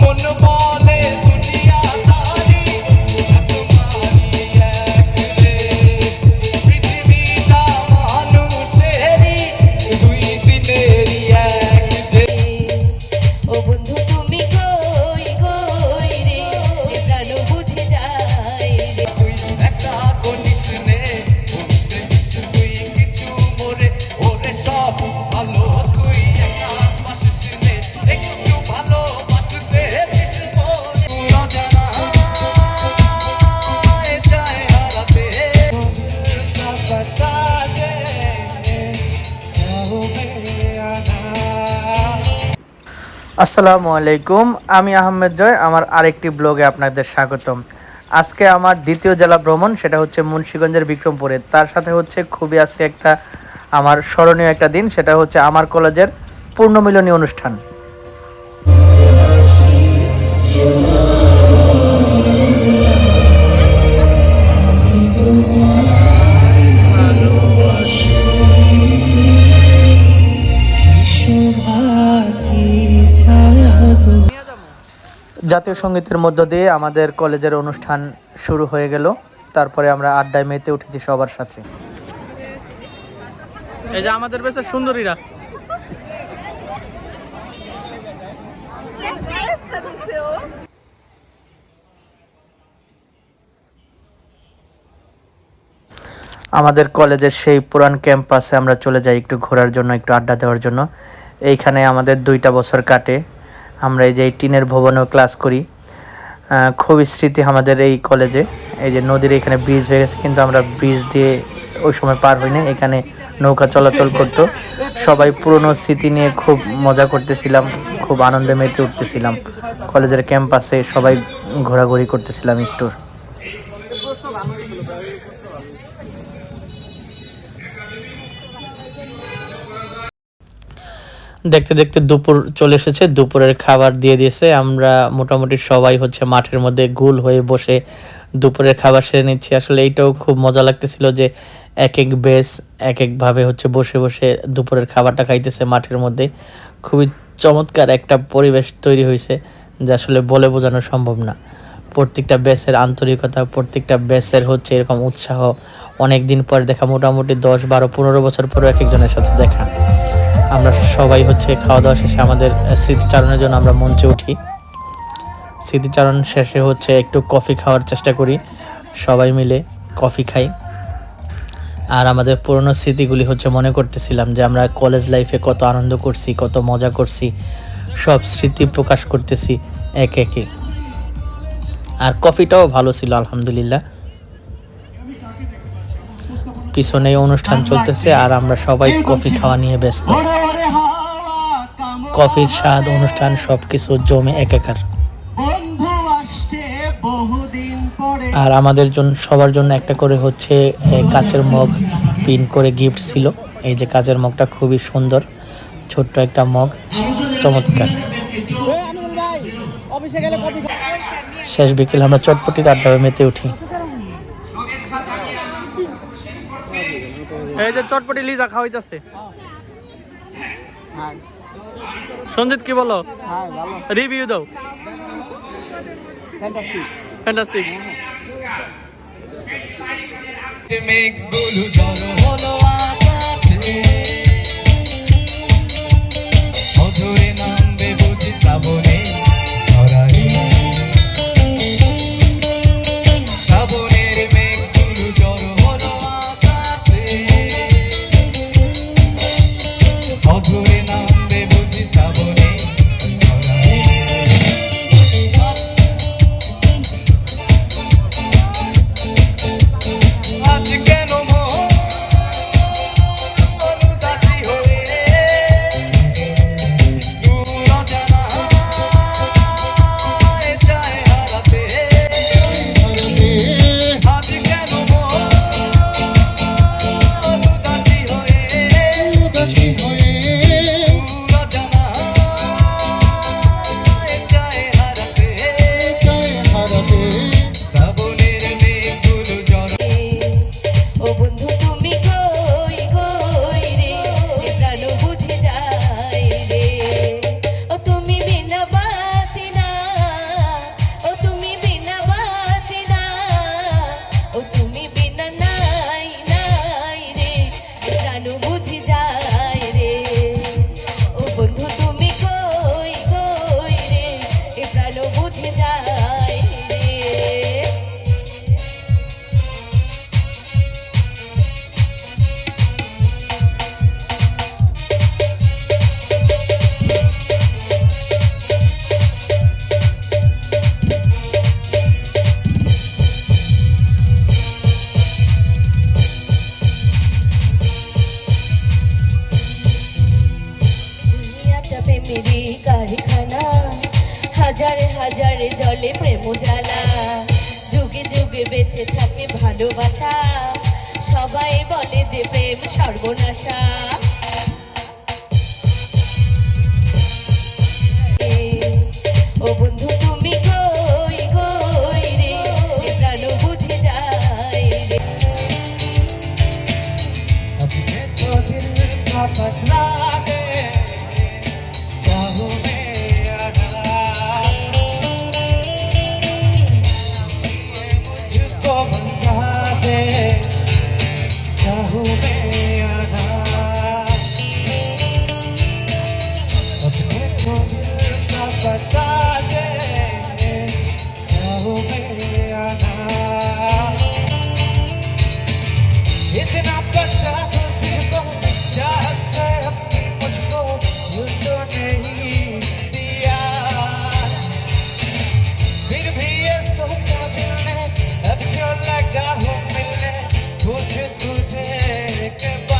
মন আসসালামু আলাইকুম, আমি আহমেদ জয়, আমার আরেকটি ব্লগে আপনাদের স্বাগতম। আজকে আমার দ্বিতীয় জেলা ভ্রমণ, সেটা হচ্ছে মুন্সীগঞ্জের বিক্রমপুরে। তার সাথে হচ্ছে খুবই আজকে একটা আমার স্মরণীয় একটা দিন, সেটা হচ্ছে আমার কলেজের পূর্ণমিলনী অনুষ্ঠান। জাতীয় সঙ্গীতের মধ্য দিয়ে আমাদের কলেজের অনুষ্ঠান শুরু হয়ে গেল। তারপরে আমরা আড্ডায় মেতে উঠেছি সবার সাথে। এই যে আমাদের বেশ সুন্দরীরা। আমাদের কলেজের সেই পুরান ক্যাম্পাসে আমরা চলে যাই একটু ঘোরার জন্য একটু আড্ডা দেওয়ার জন্য। এইখানে আমাদের দুইটা বছর কাটে। আমরা এই যে এই টিনের ভবনেও ক্লাস করি। খুব স্মৃতি আমাদের এই কলেজে এই যে নদীর এখানে ব্রিজ হয়ে গেছে, কিন্তু আমরা ব্রিজ দিয়ে ওই সময় পার হইনি এখানে নৌকা চলাচল করতো। সবাই পুরনো স্মৃতি নিয়ে খুব মজা করতেছিলাম, খুব আনন্দে মেতে উঠতেছিলাম। কলেজের ক্যাম্পাসে সবাই ঘোরাঘুরি করতেছিলাম একটু দেখতে দেখতে দুপুর চলে এসেছে, দুপুরের খাবার দিয়ে দিয়েছে। আমরা মোটামুটি সবাই হচ্ছে মাঠের মধ্যে গুল হয়ে বসে দুপুরের খাবার সেরে নিচ্ছি। আসলে এইটাও খুব মজা লাগতেছিল যে এক এক বেস এক একভাবে হচ্ছে বসে বসে দুপুরের খাবারটা খাইতেছে মাঠের মধ্যে। খুবই চমৎকার একটা পরিবেশ তৈরি হয়েছে যা আসলে বলে বোঝানো সম্ভব না। প্রত্যেকটা ব্যাসের আন্তরিকতা, প্রত্যেকটা ব্যাসের হচ্ছে এরকম উৎসাহ। অনেক দিন পরে দেখা, মোটামুটি দশ, বারো, পনেরো বছর পরে এক একজনের সাথে দেখা। আমরা সবাই হচ্ছে খাওয়া দাওয়া শেষে আমাদের স্মৃতিচারণের জন্য আমরা মঞ্চে উঠি। স্মৃতিচারণ শেষে হচ্ছে একটু কফি খাওয়ার চেষ্টা করি। সবাই মিলে কফি খাই। আর আমাদের পুরনো স্মৃতিগুলি হচ্ছে মনে করতেছিলাম যে আমরা কলেজ লাইফে কত আনন্দ করছি, কত মজা করছি, সব স্মৃতি প্রকাশ করতেছি এক একে। আর কফিটাও ভালো ছিল, আলহামদুলিল্লাহ। পিছনে অনুষ্ঠান চলতেছে আর আমরা সবাই কফি খাওয়া নিয়ে ব্যস্ত। কফির স্বাদ, অনুষ্ঠান সবকিছু জমে একাকার। আর আমাদের জন্য সবার জন্য একটা করে হচ্ছে কাচের মগ পিন করে গিফট ছিল। এই যে কাচের মগটা খুবই সুন্দর, ছোট্ট একটা মগ, চমৎকার। শেষ বিকেল আমরা চটপটির আড্ডায় মেতে উঠি। এই যে চটপটি লিজা খাওয়াইতেছে। সঞ্জিত কি বলো? রিভিউ দাও। ফ্যান্টাস্টিক জড়ো হলো গেল বুঝি জ্বালা যুগে যুগে বেঁচে থাকে ভালোবাসা। সবাই বলে যে প্রেম সর্বনাশা। ও প্রাণ বুঝে যায় चाहूँ मिलने कुछ तुझे के बाद।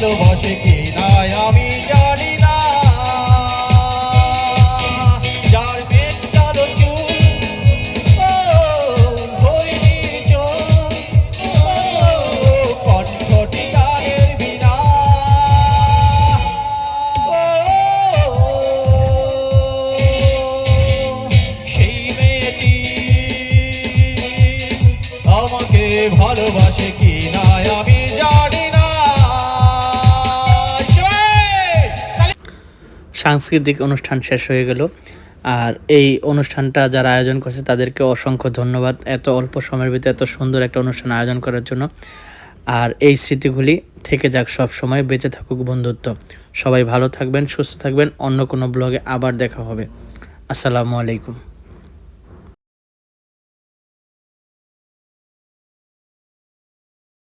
ভালোবাসে কিনা আমি জানি না। যার পেট কালো চুল গানের বিনা। সেই মেয়েটি আমাকে ভালোবাসে কি না আমি সাংস্কৃতিক অনুষ্ঠান শেষ হয়ে গেল। আর এই অনুষ্ঠানটা যারা আয়োজন করছে, তাদেরকে অসংখ্য ধন্যবাদ এত অল্প সময়ের ভিতরে এত সুন্দর একটা অনুষ্ঠান আয়োজন করার জন্য। আর এই স্মৃতিগুলি থেকে যাক সব সময় বেঁচে থাকুক বন্ধুত্ব। সবাই ভালো থাকবেন, সুস্থ থাকবেন। অন্য কোনো ব্লগে আবার দেখা হবে। আসসালামু আলাইকুম।